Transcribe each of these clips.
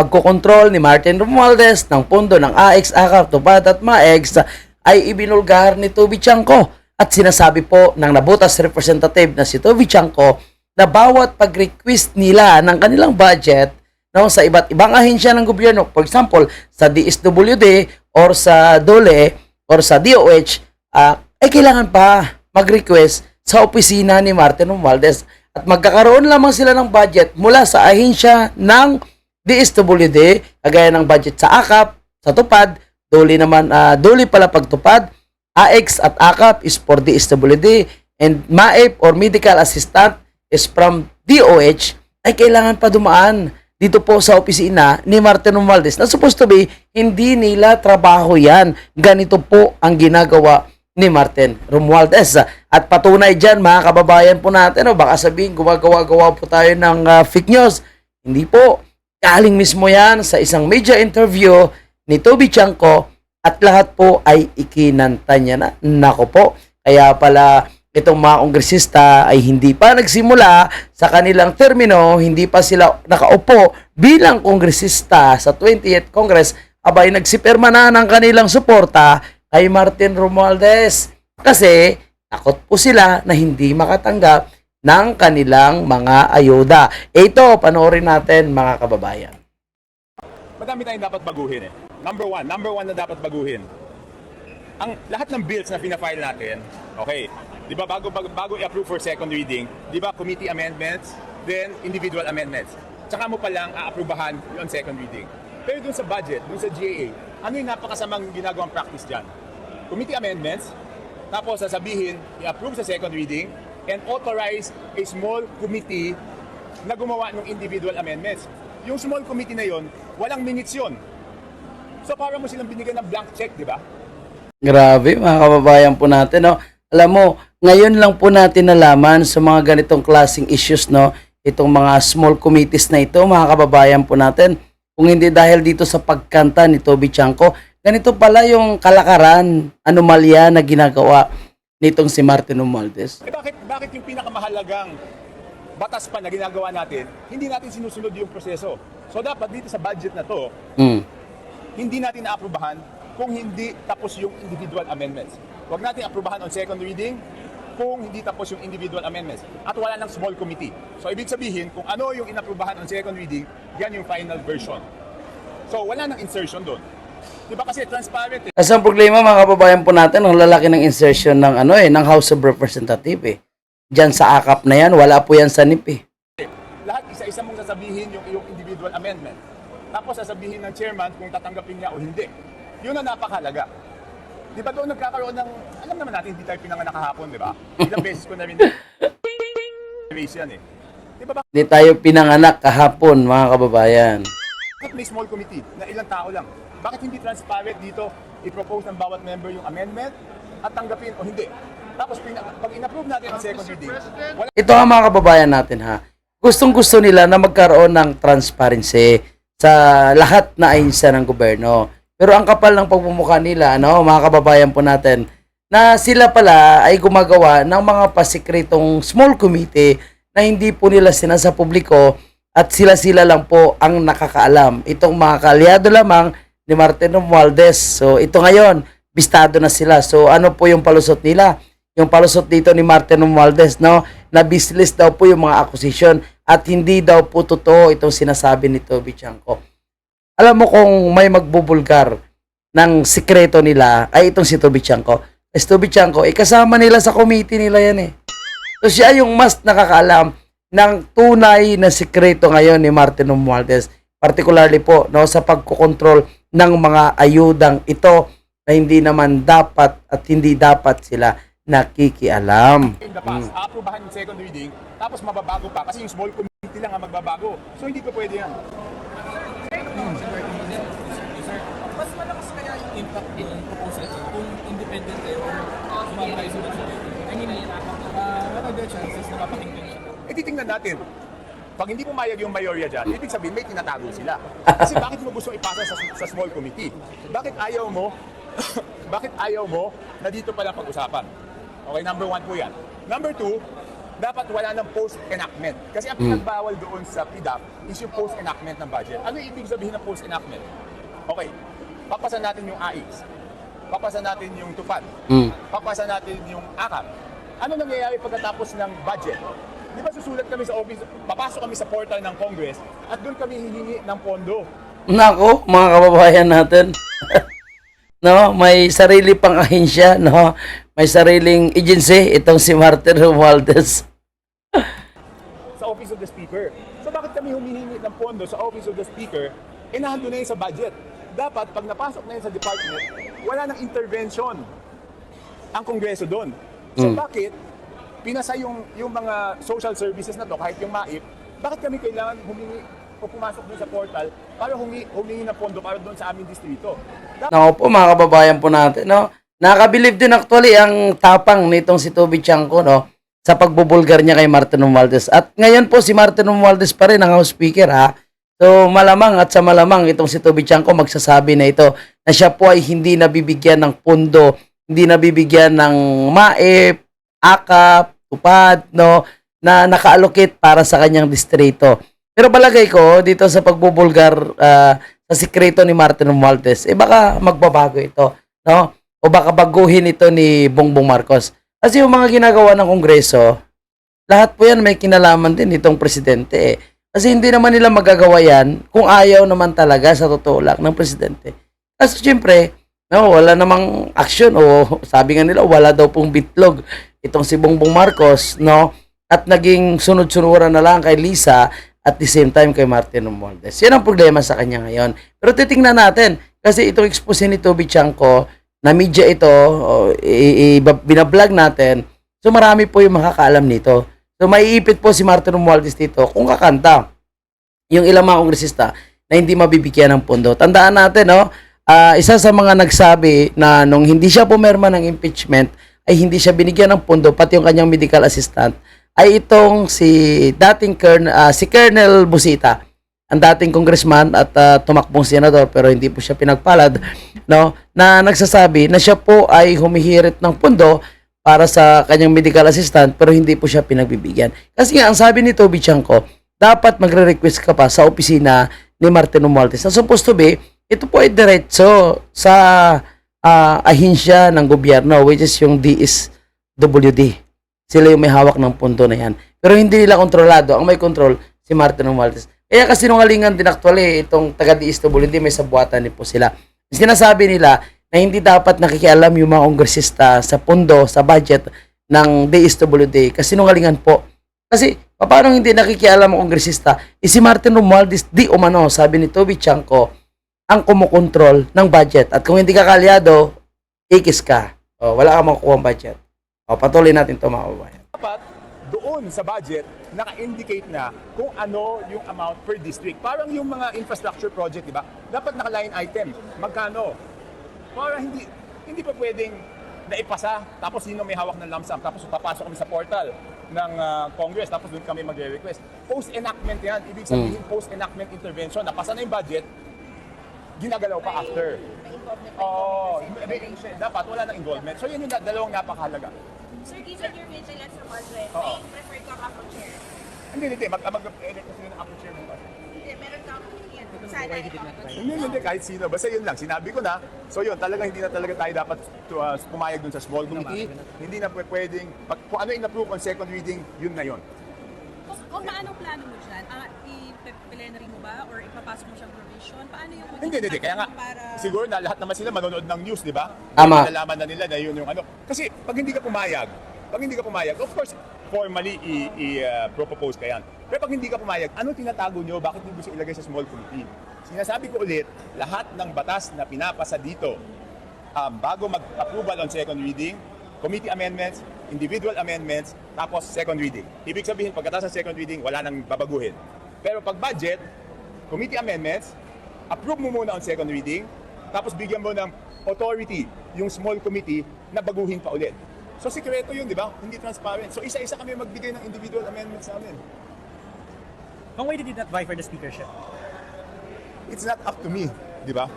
pagkokontrol ni Martin Romualdez ng pondo ng AX, AKAP, Tupad at MAEX ay ibinulgar ni Toby Chanko. At sinasabi po ng nabutas representative na si Toby Chanko na bawat pag-request nila ng kanilang budget no, sa iba't ibang ahensya ng gobyerno, for example, sa DSWD or sa DOLE or sa DOH, ah, ay kailangan pa mag-request sa opisina ni Martin Romualdez. At magkakaroon lamang sila ng budget mula sa ahensya ng DSWD, kagaya ng budget sa AKAP, sa TUPAD, DOLE naman, ah, DOLE pala pagtupad, AX at AKAP is for DSWD, and MAEP or Medical Assistant is from DOH, ay kailangan pa dumaan dito po sa opisina ni Martin Romualdez na supposed to be, hindi nila trabaho yan. Ganito po ang ginagawa ni Martin Romualdez. At patunay dyan, mga kababayan po natin, o baka sabihin, gumagawa-gawa po tayo ng ah, fake news. Hindi po. Galing mismo yan sa isang media interview ni Toby Chanko at lahat po ay ikinanta niya na. Nako po. Kaya pala itong mga kongresista ay hindi pa nagsimula sa kanilang termino, hindi pa sila nakaupo bilang kongresista sa 20th Congress, abay nagsipirma na ng kanilang suporta kay Martin Romualdez. Kasi takot po sila na hindi makatanggap ng kanilang mga ayuda. Ito, panoorin natin mga kababayan. madami tayong dapat baguhin eh. Number one, number one na dapat baguhin. Ang lahat ng bills na pinafile natin, okay, di ba bago, bago, bago i-approve for second reading, di ba committee amendments, then individual amendments. Tsaka mo pa lang aaprubahan on second reading. Pero dun sa budget, dun sa GAA, ano yung napakasamang ginagawang practice dyan? Committee amendments, tapos sasabihin, i-approve sa second reading, and authorize a small committee na gumawa ng individual amendments. Yung small committee na yon, walang minutes yon. So para mo silang binigyan ng blank check, di ba? Grabe, mga kababayan po natin, no? Alam mo, ngayon lang po natin nalaman sa mga ganitong klaseng issues, no? Itong mga small committees na ito, mga kababayan po natin. Kung hindi dahil dito sa pagkanta ni Toby Chanko, ganito pala yung kalakaran, anomalya na ginagawa nitong si Martin Romualdez. Eh bakit, bakit yung pinakamahalagang batas pa na ginagawa natin, hindi natin sinusunod yung proseso? So dapat dito sa budget na to, Mm. hindi natin naaprubahan kung hindi tapos yung individual amendments. Huwag natin aprubahan on second reading kung hindi tapos yung individual amendments. At wala ng small committee. So ibig sabihin, kung ano yung inaprubahan on second reading, yan yung final version. So wala nang insertion doon. Di ba kasi transparent eh. Kasi ang problema mga kababayan po natin, ang lalaki ng insertion ng ano eh, ng House of Representative eh. Diyan sa akap na yan, wala po yan sa NIP eh. Lahat isa-isa mong sasabihin yung iyong individual amendment. Tapos sasabihin ng chairman kung tatanggapin niya o hindi. Yun ang napakahalaga. Di ba doon nagkakaroon ng, alam naman natin hindi tayo pinanganak kahapon, di ba? Ilang beses ko na rin raise yan eh. Di ba Hindi tayo pinanganak kahapon mga kababayan. bakit may small committee na ilang tao lang? Bakit hindi transparent dito i-propose ng bawat member yung amendment at tanggapin o hindi? Tapos pina- pag in-approve natin ang second reading, wala Ito ang mga kababayan natin ha. Gustong gusto nila na magkaroon ng transparency sa lahat na ahensya ng gobyerno. Pero ang kapal ng pagmumukha nila, ano, mga kababayan po natin, na sila pala ay gumagawa ng mga pasikretong small committee na hindi po nila sinasa publiko at sila-sila lang po ang nakakaalam. Itong mga kalyado lamang ni Martin Romualdez. So ito ngayon, bistado na sila. So ano po yung palusot nila? Yung palusot dito ni Martin Romualdez, no? Na business daw po yung mga acquisition at hindi daw po totoo itong sinasabi ni Toby Chanko. Alam mo kung may magbubulgar ng sikreto nila ay itong si Toby Chanko. Si Toby Chanko, eh, kasama nila sa committee nila yan eh. So siya yung mas nakakaalam ng tunay na sikreto ngayon ni Martin Romualdez. Particularly po no, sa pagkokontrol ng mga ayudang ito na hindi naman dapat at hindi dapat sila nakikialam. in the past, aaprubahan yung second reading, tapos mababago pa kasi yung small committee lang ang magbabago. So hindi ko pwede yan. mas malakas kaya yung impact ng proposal kung independent kayo or sumama kayo sa. I mean, uh, what are the chances na mapakinggan siya? Eh titingnan natin. Pag hindi pumayag yung mayorya dyan, ibig sabihin may tinatago sila. Kasi bakit mo gusto ipasa sa, sa small committee? Bakit ayaw mo, bakit ayaw mo na dito pala pag-usapan? Okay, number one po yan. Number two, dapat wala ng post-enactment. Kasi ang pinagbawal doon sa PDAP is yung post-enactment ng budget. Ano ibig sabihin ng post-enactment? Okay, papasan natin yung AIS. Papasan natin yung TUPAD. Mm. Papasan natin yung AKAP. Ano nangyayari pagkatapos ng budget? Di ba susulat kami sa office, papasok kami sa portal ng Congress at doon kami hihingi ng pondo. Nako, mga kababayan natin. no, may sarili pang ahensya, no. May sariling agency itong si Martin Romualdez. sa Office of the Speaker. So bakit kami humihingi ng pondo sa Office of the Speaker, eh na yun sa budget. Dapat pag napasok na yun sa department, wala nang intervention ang Kongreso doon. So bakit pinasa yung, yung mga social services na to, kahit yung MAIP, bakit kami kailangan humingi o pumasok doon sa portal para humingi, humingi ng pondo para doon sa aming distrito? Dapat Nako po, mga kababayan po natin, no. Nakabilib din actually ang tapang nitong si Toby Chanko, no, sa pagbubulgar niya kay Martin Romualdez. At ngayon po si Martin Romualdez pa rin ang House Speaker, ha. So malamang at sa malamang itong si Toby Chanko magsasabi na ito na siya po ay hindi nabibigyan ng pondo, hindi nabibigyan ng MAEP, AKAP, TUPAD, no, na naka-allocate para sa kanyang distrito. Pero balagay ko dito sa pagbubulgar ah, sa sikreto ni Martin Romualdez, eh baka magbabago ito, no? O baka baguhin ito ni Bongbong Marcos. Kasi yung mga ginagawa ng Kongreso, lahat po yan may kinalaman din itong presidente eh. Kasi hindi naman nila magagawa yan kung ayaw naman talaga sa totoo lang ng presidente. Kasi syempre, no, wala namang action o sabi nga nila wala daw pong bitlog itong si Bongbong Marcos, no? At naging sunod-sunuran na lang kay Lisa at the same time kay Martin Romualdez. Yan ang problema sa kanya ngayon. Pero titingnan natin kasi itong expose ni Toby Chanko na media ito, o, i- i- binablog natin. So marami po yung makakaalam nito. So maiipit po si Martin Romualdez dito kung kakanta yung ilang mga kongresista na hindi mabibigyan ng pondo. Tandaan natin, no? ah, isa sa mga nagsabi na nung hindi siya pumirma ng impeachment ay hindi siya binigyan ng pondo pati yung kanyang medical assistant ay itong si dating Colonel, ah, si Colonel Busita ang dating congressman at ah, tumakbong senador pero hindi po siya pinagpalad no na nagsasabi na siya po ay humihirit ng pondo para sa kanyang medical assistant pero hindi po siya pinagbibigyan. Kasi nga ang sabi ni Toby Chanko, dapat magre-request ka pa sa opisina ni Martin Romualdez. Na supposed to be, ito po ay diretso sa ah, ahensya ng gobyerno which is yung DSWD. Sila yung may hawak ng punto na yan. Pero hindi nila kontrolado. Ang may control, si Martin Romualdez. Kaya kasi nungalingan din actually itong taga DSWD may sabuatan din po sila. Sinasabi nila na hindi dapat nakikialam yung mga kongresista sa pundo, sa budget ng DSWD kasi nungalingan po. Kasi paano hindi nakikialam ang kongresista? Eh, si Martin Romualdez di umano, sabi ni Toby Chanko, ang kumukontrol ng budget. At kung hindi ka kalyado, ikis ka. O, wala kang makukuha ang budget. O, patuloy natin ito mga kababayan. dapat doon sa budget naka-indicate na kung ano yung amount per district. Parang yung mga infrastructure project, di ba? Dapat naka-line item. Magkano? Para hindi hindi pa pwedeng naipasa tapos sino may hawak ng lump sum tapos papasok kami sa portal ng ah, Congress tapos doon kami magre-request. Post-enactment yan. Ibig sabihin post-enactment intervention. Napasa na yung budget, ginagalaw pa after. Oo. dapat wala nang involvement. So yun yung da- dalawang napakahalaga. Sir, given your vigilance sa budget, Oo. may prefer ka ako chair. Hindi, hindi. Mag, mag-edit kasi ng ako chair bukas. Hindi, meron ka akong yan. Sana ikaw. Hindi, hindi. Kahit sino. Basta yun lang. Sinabi ko na. So yun, talagang hindi na talaga tayo dapat to, uh, pumayag dun sa small committee. Hindi na pwe- pwedeng, pag, kung ano in-approve on second reading, yun na yun. Kung, kung paanong plano mo dyan? Ah, i-plenary mo ba? Or ipapasok mo siyang provision? Paano yung Hindi, hindi, hindi. Kaya nga, para... siguro na lahat naman sila manonood ng news, di ba? Tama. Nalalaman na nila na yun yung ano. Kasi pag hindi ka pumayag, pag hindi ka pumayag, of course, formally i-propose ka yan. Pero pag hindi ka pumayag, ano tinatago nyo? Bakit hindi siya ilagay sa small committee? Sinasabi ko ulit, lahat ng batas na pinapasa dito, um, bago mag-approval on second reading, committee amendments, individual amendments, tapos second reading. Ibig sabihin, pagkatapos ng second reading, wala nang babaguhin. Pero pag budget, committee amendments, approve mo muna on second reading, tapos bigyan mo ng authority yung small committee na baguhin pa ulit. So sikreto yun, di ba? Hindi transparent. So isa-isa kami magbigay ng individual amendments namin. Kung why did you not vie for the speakership? It's not up to me, di ba?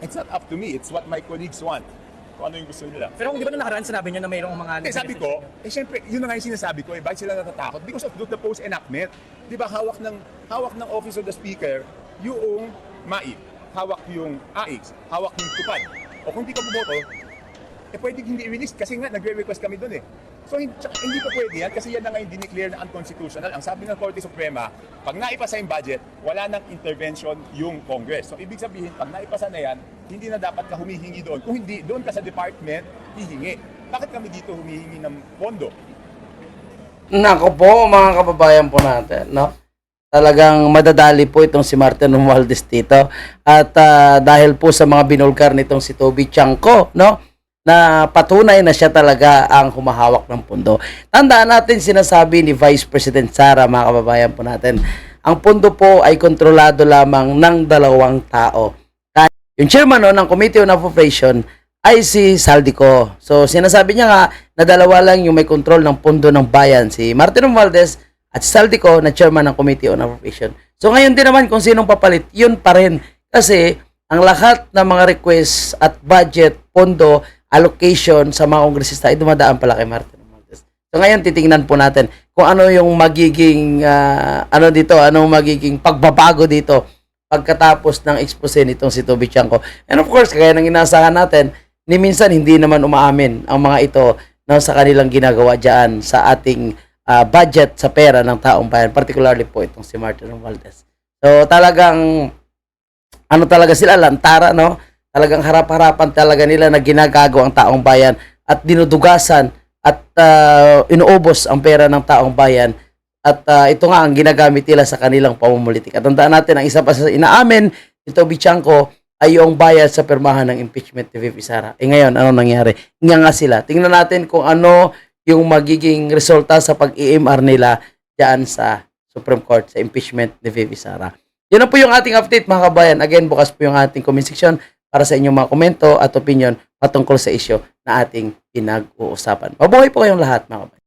It's not up to me. It's what my colleagues want. Kung ano yung gusto nila. Pero di ba nung nakaraan sinabi niyo na mayroong mga... Eh, sabi ko, eh syempre, yun na nga yung sinasabi ko, eh, bakit sila natatakot? Because of the post enactment. Di ba, hawak ng, hawak ng Office of the Speaker yung MAIP, hawak yung AIX, hawak yung tupad. O kung di ka bumoto, eh pwede hindi i-release kasi nga nagre-request kami doon eh. So hindi, pa pwede yan kasi yan na nga yung dineclare na unconstitutional. Ang sabi ng Korte Suprema, pag naipasa yung budget, wala nang intervention yung Congress. So ibig sabihin, pag naipasa na yan, hindi na dapat ka humihingi doon. Kung hindi, doon ka sa department, hihingi. Bakit kami dito humihingi ng pondo? Nako po, mga kababayan po natin, no? Talagang madadali po itong si Martin Romualdez dito. At ah, dahil po sa mga binulgar nitong si Toby Chanko, no? Na patunay na siya talaga ang humahawak ng pundo. Tandaan natin sinasabi ni Vice President Sara, mga kababayan po natin, ang pundo po ay kontrolado lamang ng dalawang tao. Yung chairman no, ng Committee on Appropriation ay si Saldico. So sinasabi niya nga na dalawa lang yung may control ng pundo ng bayan, si Martin Romualdez at si Saldico na chairman ng Committee on Appropriation. So ngayon din naman kung sinong papalit, yun pa rin. Kasi ang lahat ng mga requests at budget, pondo, allocation sa mga kongresista ay dumadaan pala kay Martin Romualdez. So ngayon titingnan po natin kung ano yung magiging ah, ano dito, anong magiging pagbabago dito pagkatapos ng expose nitong si Toby Chanko. And of course, kaya nang inasahan natin, ni minsan hindi naman umaamin ang mga ito no, sa kanilang ginagawa dyan sa ating ah, budget sa pera ng taong bayan, particularly po itong si Martin Romualdez. So talagang ano talaga sila lantara no? Talagang harap-harapan talaga nila na ginagago ang taong bayan at dinudugasan at ah, inuubos ang pera ng taong bayan at ah, ito nga ang ginagamit nila sa kanilang pamumulitik. At tandaan natin, ang isa pa sa inaamin ni Toby Chanko ay yung bayad sa permahan ng impeachment ni Vivi Sara. Eh ngayon, ano nangyari? Nga nga sila. Tingnan natin kung ano yung magiging resulta sa pag-EMR nila dyan sa Supreme Court sa impeachment ni Vivi Sara. Yan na po yung ating update mga kabayan. Again, bukas po yung ating comment section para sa inyong mga komento at opinion patungkol sa isyo na ating pinag-uusapan. Mabuhay po kayong lahat mga kabayan.